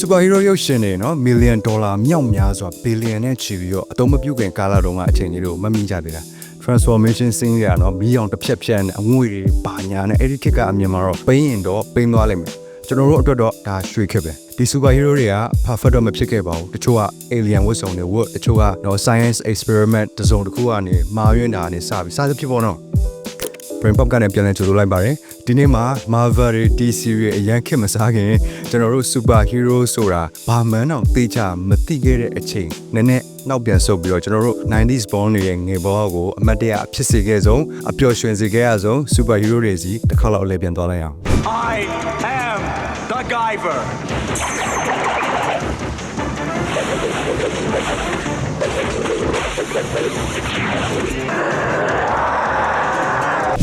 စူပါဟီးရိုးရုပ်ရှင်တွေနော်မီလီယံဒေါ်လာမြောက်များစွာဘီလီယံနဲ့ချီပြီးတော့အသုံးမပြုခင်ကာလတုန်းကအချိန်ကြီးတို့မမိကြသေးတာ transformation scene တွေကတော့မီးအောင်တစ်ဖြက်ဖြက်နဲ့အငွေတွေပါညာနဲ့အဲ့ဒီခေတ်ကအမြင်မှာတော့ပိန်းရင်တော့ပိန်းသွားလိမ့်မယ်ကျွန်တော်တို့အတွက်တော့ဒါရွှေခေတ်ပဲဒီ super hero တွေက perfect တော့မဖြစ်ခဲ့ပါဘူးတချို့က alien ဝတ်စုံတွေဝတ်တချို့ကတော့ science experiment တစ်စုံတစ်ခုကနေမာယွင်းတာကနေစပြီးစသဖြင့်ပေါ့နော် brain pop ကနေပြန်လဲကြိုလို့လိုက်ပါတယ် ဒီနေ့မှာ Marvel တွေ DC တွေအရန်ခက်မစားခင်ကျွန်တော်တို့ super hero ဆိုတာဘာမှန်းတော့သိချမသိခဲ့တဲ့အချိန်နည်းနည်းနောက်ပြန်ဆုတ်ပြီးတော့ကျွန်တော်တို့ 90s born တွေရဲ့ငယ်ဘဝကိုအမတ်တရဖြစ်စေခဲ့ဆုံးအပျော်ရွှင်စေခဲ့ရဆုံး super hero တွေစီတစ်ခါလောက်လည်းပြန်သွားလိုက်အောင် I am the Guyver.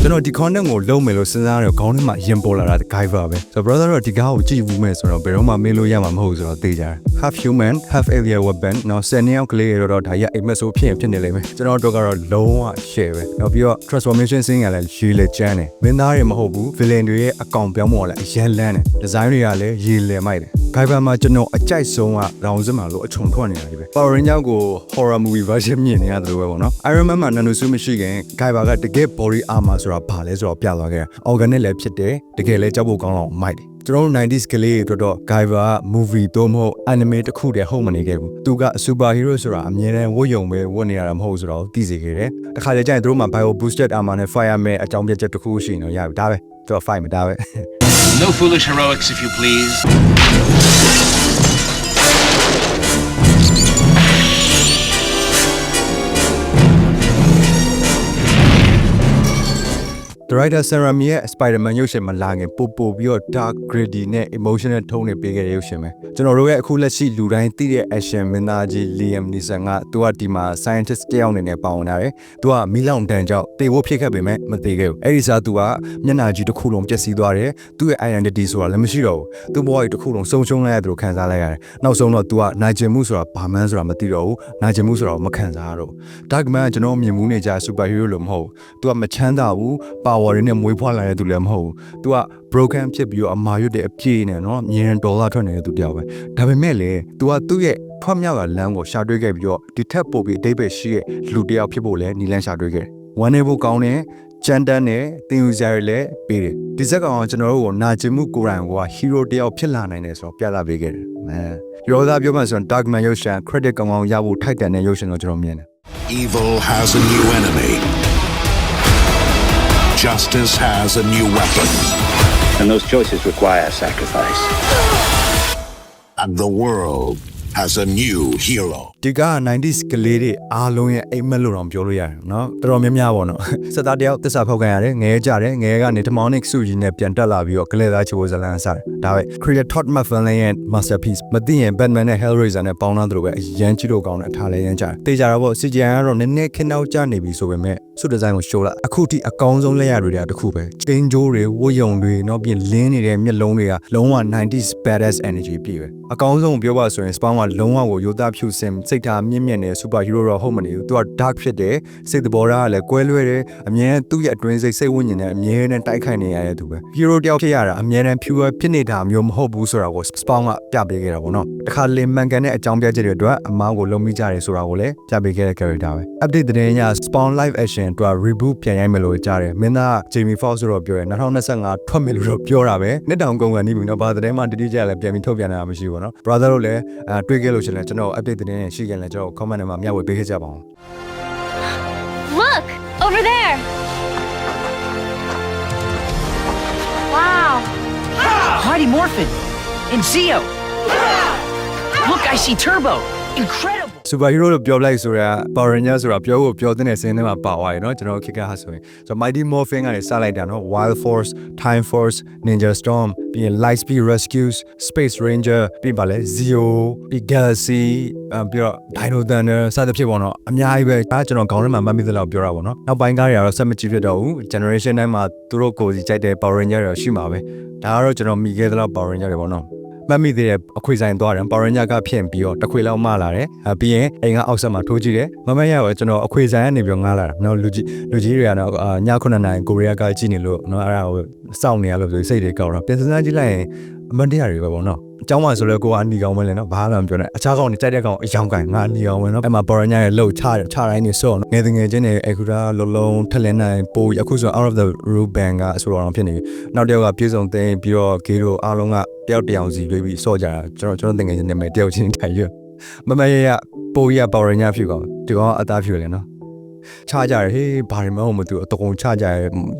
ကျွန်တော်ဒီ content ကိုလုံးမယ်လို့စဉ်းစားရတော့ခေါင်းထဲမှာရင်ပေါ်လာတာ Guyver ပဲဆိုတော့ brother တော့ဒီကားကိုကြည့်ဘူးမယ်ဆိုတော့ဘယ်တော့မှမေးလို့ရမှာမဟုတ်ဘူးဆိုတော့သိကြတယ် half human half alien weapon နော်10နှစ်ယောက်ကလေးရတော့ဒါရအိမ်မက်ဆိုဖြစ်ရင်ဖြစ်နေလိမ့်မယ်ကျွန်တော်တို့ကတော့လုံးဝ share ပဲနောက်ပြီးတော့ transformation scene ကလည်းရေလေကျန်းတယ်မင်းသားတွေမဟုတ်ဘူး villain တွေရဲ့အကောင်ပြောင်းပေါ်လည်းအရန်လန်းတယ် design တွေကလည်းရေလေမိုက်တယ် Guyver မှာကျွန်တော်အကြိုက်ဆုံးကရောင်စင်မှာလို့အချုံထွက်နေတာကြီးပဲ Power Ranger ကို horror movie version မြင်နေရတယ်လို့ပဲပေါ့နော် Iron Man မှာ nanosuit မရှိခင် Guyver ကတကယ် body armor ဆိုတာဘာလဲဆိုတော့ပြသွားခဲ့တာ organic လည်းဖြစ်တယ်တကယ်လည်းကြောက်ဖို့ကောင်းတော့မိုက်တယ် ကျွန်တော်တို့ 90s ကလေးတွေအတွက်တော့ Guyver က movie တော့မဟုတ် anime တစ်ခုတည်းဟုတ်မနေခဲ့ဘူးသူက super hero ဆိုတာအမြဲတမ်းဝတ်ယုံပဲဝတ်နေရတာမဟုတ်ဆိုတော့သိစေခဲ့တယ်တခါလေကျရင်သူတို့မှာ bio boosted armor နဲ့ fireman အကြောင်းပြချက်တစ်ခုရှိနေတော့ရပြီဒါပဲသူက fight မဒါပဲ No foolish heroics, if you please. Director Sam ရဲ့ Spider-Man ရုပ်ရှင်မှာလာငင်ပို့ပို့ပြီးတော့ dark gritty နဲ့ emotional tone တွေပေးခဲ့တဲ့ရုပ်ရှင်ပဲကျွန်တော်တို့ရဲ့အခုလက်ရှိလူတိုင်းသိတဲ့ action မင်းသားကြီး Liam Neeson ကသူကဒီမှာ scientist တယောက်အနေနဲ့ပါဝင်လာတယ်သူကမီလောင်တန်ကြောင့်တေဖို့ဖြစ်ခဲ့ပေမဲ့မသေးခဲ့ဘူးအဲ့ဒီစားသူကမျက်နှာကြီးတစ်ခုလုံးပျက်စီးသွားတယ်သူ့ရဲ့ identity ဆိုတာလည်းမရှိတော့ဘူးသူ့ဘဝကြီးတစ်ခုလုံးဆုံးရှုံးလိုက်ရတယ်လို့ခံစားလိုက်ရတယ်နောက်ဆုံးတော့သူကနိုင်ကျင်မှုဆိုတာဘာမှန်းဆိုတာမသိတော့ဘူးနိုင်ကျင်မှုဆိုတာကိုမခံစားရတော့ဘူး Dark Man ကကျွန်တော်မြင်မှုနေကြ super hero လို့မဟုတ်ဘူးသူကမချမ်းသာဘူး power တွေနဲ့မွေးဖွားလာတဲ့သူလည်းမဟုတ်ဘူးသူက broken ဖြစ်ပြီးတော့အမာရွတ်တဲ့အပြည့်နဲ့နော်မြေရန်ဒေါ်လာထွက်နေတဲ့သူတယောက်ပဲဒါပေမဲ့လေသူကသူ့ရဲ့ဖွက်မြောက်ကလမ်းကိုရှာတွေ့ခဲ့ပြီးတော့ဒီထက်ပိုပြီးအတိတ်ပဲရှိရဲ့လူတယောက်ဖြစ်ဖို့လည်းနီလန်းရှာတွေ့ခဲ့တယ်ဝမ်းနေဖို့ကောင်းတယ်ကြမ်းတမ်းတဲ့တင်ယူစရာတွေလည်းပေးတယ်ဒီဇက်ကောင်ကကျွန်တော်တို့ကိုနာကျင်မှုကိုယ်တိုင်ကဟီးရိုတယောက်ဖြစ်လာနိုင်တယ်ဆိုတော့ပြသပေးခဲ့တယ်အဲရောသားပြောမှဆိုရင် Dark Man ရုပ်ရှင် credit ကောင်းကောင်းရဖို့ထိုက်တန်တဲ့ရုပ်ရှင်တော့ကျွန်တော်မြင်တယ် Evil has a new enemy. Justice has a new weapon. And those choices require sacrifice. And the world has a new hero. ဒီက 90s ကလေးတွေအားလုံးရဲ့အိမ်မက်လို့တော့ပြောလို့ရတယ်เนาะတော်တော်များများပေါ့နော်စက်သားတယောက်တစ္ဆာဖောက်ခံရတယ်ငဲကြတယ်ငဲကနေ demonic စုကြီးနဲ့ပြန်တက်လာပြီးတော့ကလေးသားချိုးဇလန်စားတယ်ဒါပဲ creator Todd McFarlane ရဲ့ masterpiece မသိရင် Batman နဲ့ Hellraiser နဲ့ပေါင်းလာသလိုပဲအရန်ကြည့်လို့ကောင်းတဲ့အထားလဲရမ်းကြတယ်တေးကြတော့ပေါ့ CGI ကတော့နည်းနည်းခင်းနောက်ကျနေပြီဆိုပေမဲ့ စုဒီဇိုင်းကိုရှိုးလာအခုထိအကောင်းဆုံးလက်ရတွေတခုပဲတင်ဂျိုးတွေဝတ်ယုံတွေနောက်ပြင်လင်းနေတဲ့မျက်လုံးတွေကလုံးဝ 90s badass energy ပြည့်ပဲအကောင်းဆုံးပြောပါဆိုရင် spawn ကလုံးဝကိုရိုသားဖြူစင်စိတ်ထားမြင့်မြင့်တဲ့ super hero တော့ဟုတ်မနေဘူးသူက dark ဖြစ်တယ်စိတ်သဘောထားကလည်းကွဲလွဲတယ်အမြဲသူ့ရဲ့အတွင်းစိတ်စိတ်ဝိညာဉ်နဲ့အမြဲတမ်းတိုက်ခိုက်နေရတဲ့သူပဲ hero တယောက်ဖြစ်ရတာအမြဲတမ်း pure ဖြစ်နေတာမျိုးမဟုတ်ဘူးဆိုတာကို spawn ကပြပေးခဲ့တာပေါ့နော်တခါလင်မှန်ကန်တဲ့အကြောင်းပြချက်တွေအတွက်အမားကိုလုံးမိကြတယ်ဆိုတာကိုလည်းပြပေးခဲ့တဲ့ character ပဲ update သတင်းအရ spawn live action အတွက် reboot ပြန်ရိုက်မယ်လို့ကြားတယ်မင်းသား Jamie Foxx ဆိုတော့ပြောတယ်2025ထွက်မယ်လို့တော့ပြောတာပဲနှစ်တောင်ကုန်ကန်နေပြီနော်ဘာသတင်းမှတတိကျလည်းပြန်ပြီးထုတ်ပြန်တာမရှိဘူးပေါ့နော် brother တို့လည်းအဲတွေးခဲ့လို့ရှိရင်ကျွန်တော် update သတင်းရရှိခဲ့ရင်ကျွန်တော် comment ထဲမှာမျှဝေပေးခဲ့ကြပါအောင် Look! Over there! Wow! Mighty Morphin and Zeo. Look, I see Turbo. Incredible. super hero လို့ပြောလိုက်ဆိုတာ Power Ranger ဆိုတာပြောဖို့ပြောတဲ့စင်းထဲမှာပါသွားရယ်เนาะကျွန်တော်ခေတ်ကဟာဆိုရင်ဆိုတော့ Mighty Morphin ကနေစလိုက်တာเนาะ Wild Force Time Force Ninja Storm ပြီးရင် Lightspeed Rescues Space Ranger ပြီးပါလဲ Zeo ပြီး Galaxy အပြီးတော့ Dino Thunder စသဖြင့်ပေါ့เนาะအများကြီးပဲဒါကျွန်တော်ခေါင်းထဲမှာမှတ်မိသလောက်ပြောတာပေါ့เนาะနောက်ပိုင်းကားတွေကတော့ဆက်မကြည့်ဖြစ်တော့ဘူး generation တိုင်းမှာသူတို့ကိုယ်စီကြိုက်တဲ့ Power Ranger တွေရှိမှာပဲဒါကတော့ကျွန်တော်မိခဲ့သလောက် Power Ranger တွေပေါ့เนาะ မှတ်မိသေးတယ်အခွေဆိုင်သွားတယ်ပေါရညကဖြင့်ပြီးတော့တစ်ခွေလောက်မလာတယ်အပြီးရင်အိမ်ကအောက်ဆက်မှာထိုးကြည့်တယ်မမရရောကျွန်တော်အခွေဆိုင်ကနေပြီးတော့ငားလာတာနော်လူကြီးလူကြီးတွေကတော့အာည9နာရီကိုရီးယားကကြည့်နေလို့နော်အဲ့ဒါကိုစောင့်နေရလို့ဆိုစိတ်တွေကောက်တော့ပြန်စမ်းကြည့်လိုက်ရင်အမန်တရားတွေပဲပေါ့နော် အကြောင်းမှဆိုလဲကိုကအနီကောင်ပဲလေနော်ဘာမှမပြောနဲ့အခြားကောင်တွေတိုက်တဲ့ကောင်အယောင်ကန်ငါအနီကောင်ပဲနော်အဲ့မှာပေါ်ရညာရဲ့လှုပ်ချတယ်ချတိုင်းနေဆော့နော်ငယ်ငယ်ချင်းတွေအခုဒါလုံးလုံးထက်လင်းနိုင်ပိုးအခုဆို out of the root band ကဆိုတော့ဖြစ်နေပြီနောက်တစ်ယောက်ကပြေဆုံးသိမ်းပြီးတော့ဂေးတို့အားလုံးကတယောက်တယောက်စီတွေးပြီးဆော့ကြတာကျွန်တော်ကျွန်တော်တငယ်ချင်းတွေမဲ့တယောက်ချင်းထိုင်ရမမရရပိုးရပေါ်ရညာဖြစ်ကောင်ဒီကောင်အသားဖြစ်လေနော် ချကြရဟေးဘာတွေမှမဟုတ်ဘူးအတကုံချကြရ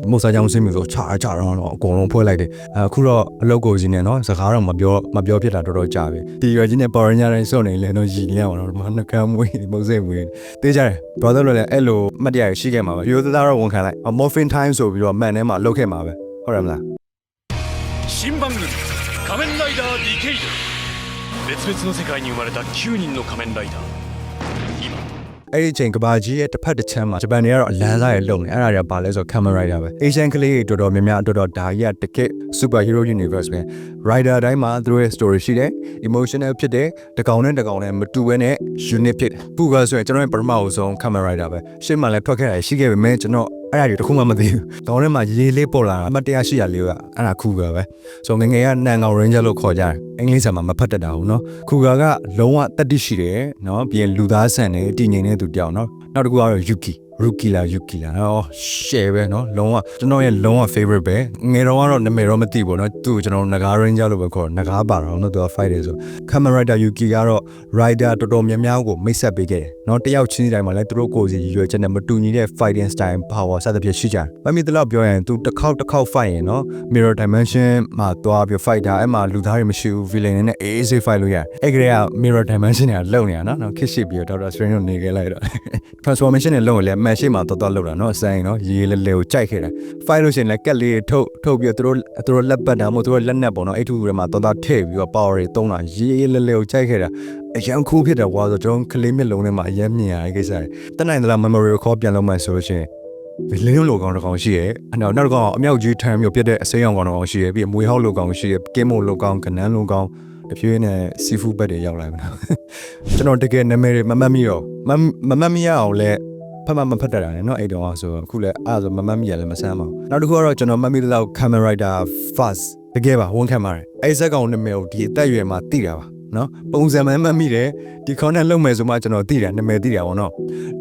မုတ်စားကြောင်စင်းမျိုးဆိုချချတော့တော့အကုန်လုံးဖွဲ့လိုက်တယ်အခုတော့အလုပ်ကိုစီနေနော်စကားတော့မပြောမပြောဖြစ်တာတော်တော်ကြာပြီဒီရွယ်ကြီးနဲ့ပေါ်ရညာတိုင်းစုံနေလဲတော့ရည်နေရအောင်တော့မနှကမ်းမွေးမုတ်စိတ်မွေးတေးကြတယ် brother လည်းအဲ့လိုမှတ်တရရှိခဲ့မှာပဲရိုးသားတော့ဝန်ခံလိုက် morphine time ဆိုပြီးတော့မှန်ထဲမှာလုတ်ခဲ့မှာပဲဟုတ်တယ်မလား 新番組「仮面ライダーディケイド」別々の世界に生まれた9人の仮面ライダー今 အဲ့ဒီအချိန်ကဘာကြီးရဲ့တစ်ဖက်တစ်ချမ်းမှာဂျပန်တွေကတော့အလန်းစားရဲ့လုံနေအဲ့ဒါတွေကဘာလဲဆိုတော့ camera rider ပဲ Asian ကလေးတွေတော်တော်များများတော်တော်ဒါကြီးကတကယ် super hero universe ပဲ rider တိုင်းမှာသူတို့ရဲ့ story ရှိတယ် emotional ဖြစ်တယ်တကောင်နဲ့တကောင်နဲ့မတူဘဲနဲ့ unique ဖြစ်တယ်ပူကဆိုရင်ကျွန်တော်ရဲ့ပထမအဆုံး camera rider ပဲရှင်းမှလည်းထွက်ခဲ့တာရှိခဲ့ပေမဲ့ကျွန်တော် အဲ့ဒါတွေတခုမှမသိဘူး။ကောင်းထဲမှာရေးလေးပေါ်လာတာအမတ်တရားရှိရလေးကအဲ့ဒါခုကပဲ။ဆိုငယ်ငယ်ကနန်ကောင် ranger လို့ခေါ်ကြတယ်။အင်္ဂလိပ်စာမှာမဖတ်တတ်တာဘူးနော်။ခုကကလုံးဝတက်တိရှိတယ်နော်။ပြီးရင်လူသားဆန်တယ်တည်ငြိမ်တဲ့သူတယောက်နော်။နောက်တစ်ခုကတော့ Yuki Rookie လား Yuki လားဟော share ပဲနော်လုံးဝကျွန်တော်ရဲ့လုံးဝ favorite ပဲငယ်တော့ကတော့နာမည်တော့မသိဘူးနော်သူ့ကိုကျွန်တော်ငကား ranger လို့ပဲခေါ်ငကားပါတော့နော်သူက fight တယ်ဆို camera rider Yuki ကတော့ rider တော်တော်များများကိုမိတ်ဆက်ပေးခဲ့တယ်နော်တယောက်ချင်းစီတိုင်းမှာလည်းသူတို့ကိုယ်စီရွယ်ချက်နဲ့မတူညီတဲ့ fighting style power စသဖြင့်ရှိကြတယ်။မမီတလောက်ပြောရင်သူတစ်ခေါက်တစ်ခေါက် fight ရင်နော် mirror dimension မှာသွားပြီး fight တာအဲ့မှာလူသားတွေမရှိဘူး villain နဲ့ easy fight လို့ရတယ်။အဲ့ကလေးက mirror dimension ကလုံနေတာနော်နော်ခစ်ရှိပြီးတော့ Doctor Strange ကိုနေခဲ့လိုက်တော့ transformation နဲ့လုံရင်လည်း match မှာတော်တော်လုံတာနော်အဆိုင်နော်ရေးလေလေကိုကြိုက်ခဲ့တာ fight လို့ရှိရင်လည်းကက်လေးထုတ်ထုတ်ပြီးတော့သူတို့သူတို့လက်ပတ်တာမဟုတ်သူတို့လက်နက်ပေါ့နော်အဲ့ထူတွေမှာတော်တော်ထည့်ပြီးတော့ power တွေသုံးတာရေးလေလေကိုကြိုက်ခဲ့တာအရန်酷ဖြစ်တယ်ကွာဆိုကျွန်တော်ကလေးမျက်လုံးထဲမှာအရန်မြင်ရတဲ့ကိစ္စတွေတက်နိုင်သလား memory recall ပြန်လုပ်မှဆိုလို့ရှိရင်လင်းလိုကောင်တစ်ကောင်ရှိရဲအနောက်နောက်တစ်ကောင်အမြောက်ကြီးထမ်းမျိုးပြတ်တဲ့အစိမ်းအောင်ကောင်တစ်ကောင်ရှိရဲပြီးမွေဟောက်လိုကောင်ရှိရဲကင်းမို့လိုကောင်ကနန်းလိုကောင်တဖြည်းနဲ့စီဖူးဘက်တွေရောက်လာပြီနော်ကျွန်တော်တကယ်နာမည်တွေမမှတ်မိတော့မမမှတ်မိရအောင်လဲ ဖတ်မှမဖတ်တတ်တာနဲ့เนาะအဲ့တုန်းကဆိုအခုလဲအဲ့ဒါဆိုမမှတ်မိရလဲမဆမ်းပါဘူးနောက်တစ်ခုကတော့ကျွန်တော်မှတ်မိတဲ့လောက် camera rider fast တကယ်ပါဝန်ခံပါတယ်အဲ့ဇက်ကောင်နာမည်ကိုဒီအသက်အရွယ်မှာသိတာပါနော်ပုံစံမှန်မှတ်မိတယ်ဒီ content လုပ်မယ်ဆိုမှကျွန်တော်သိတယ်နာမည်သိတာပေါ့နော်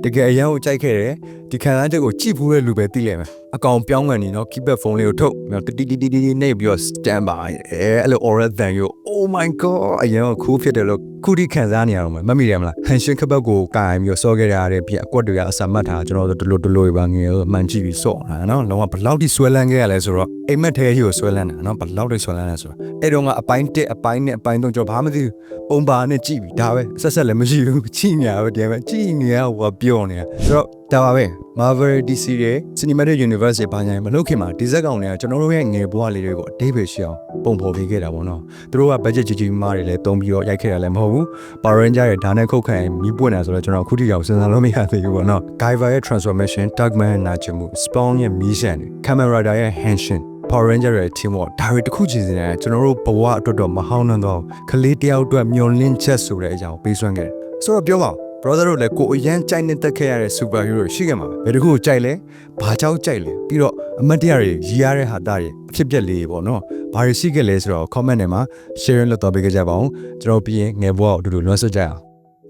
တကယ်အရန်ကိုကြိုက်ခဲ့တယ်ဒီခံစားချက်ကိုကြည့်ဘူးတဲ့လူပဲသိလိမ့်မယ်အကောင်ပြောင်းကန်နေနော် keypad phone လေးကိုထုတ်တီတီတီတီတီနေပြီးတော့ stand by အဲအဲ့လို oral than you oh my god အရန်ကို cool ဖြစ်တယ်လို့ ခုထိခံစားနေရအောင်မမိတယ်မလားဟန်ရှင်ခပတ်ကိုကာရင်ပြီးတော့စောခဲ့ရတဲ့ပြအကွက်တွေကအစာမှတ်ထားကျွန်တော်တို့ဒလိုဒလိုပဲငယ်မှန်ကြည့်ပြီးစော့တာနော်လုံးဝဘလောက်ထိဆွဲလန်းခဲ့ရလဲဆိုတော့အိမ်မက်ထဲကြီးကိုဆွဲလန်းတာနော်ဘလောက်ထိဆွဲလန်းလဲဆိုတော့အဲ့တော့ကအပိုင်း1အပိုင်း2အပိုင်း3ကျွန်တော်ဘာမှမသိဘူးပုံပါနဲ့ကြည့်ပြီးဒါပဲဆက်ဆက်လည်းမရှိဘူးကြည့်နေရပဲဒီမှာကြည့်နေရဟိုပြောနေရဆိုတော့ဒါပါပဲ Marvel DC ရဲ့ Cinematic Universe ရဲ့ဘာညာမလုပ်ခင်မှာဒီဇက်ကောင်တွေကကျွန်တော်တို့ရဲ့ငယ်ဘဝလေးတွေကိုအသေးပဲရှိအောင်ပုံဖော်ပေးခဲ့တာပေါ့နော်သူတို့က budget ကြီးကြီးမားတွေလည်းတုံးပြီးတော့ရိုက်ခဲ့တာလည်းမဟုတ်ဘူး Power Ranger ရဲ့ဓာတ်နဲ့ခုတ်ခံမီးပွင့်တာဆိုတော့ကျွန်တော်အခုထိအောင်စဉ်းစားလို့မရသေးဘူးပေါ့နော် Guyver ရဲ့ transformation Darkman နာချင်မှု Spawn ရဲ့ mission တွေ Kamen Rider ရဲ့ henshin Power Ranger ရဲ့ team ပေါ့ဒါတွေတစ်ခုချင်းစီနဲ့ကျွန်တော်တို့ဘဝအတွက်တော့မဟောင်းနှံတော့ကလေးတယောက်အတွက်မျောလင့်ချက်ဆိုတဲ့အကြောင်းပေးစွမ်းခဲ့တယ်ဆိုတော့ပြောပါဦး brother တို့လည်းကိုအရန်ကြိုက်နေတက်ခဲ့ရတဲ့ super hero ရှိခဲ့မှာပဲဘယ်တခုကိုကြိုက်လဲဘာကြောင့်ကြိုက်လဲပြီးတော့အမတ်တရားတွေရည်ရတဲ့ဟာတာတွေအဖြစ်ပြက်လေးပေါ့နော်ဘာတွေရှိခဲ့လဲဆိုတော့ comment ထဲမှာ share လုပ်တော့ပေးကြပါအောင်ကျွန်တော်ပြီးရင်ငယ်ဘဝကိုအတူတူလွှမ်းဆွတ်ကြအောင်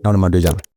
နောက်တစ်မှတွေ့ကြမယ်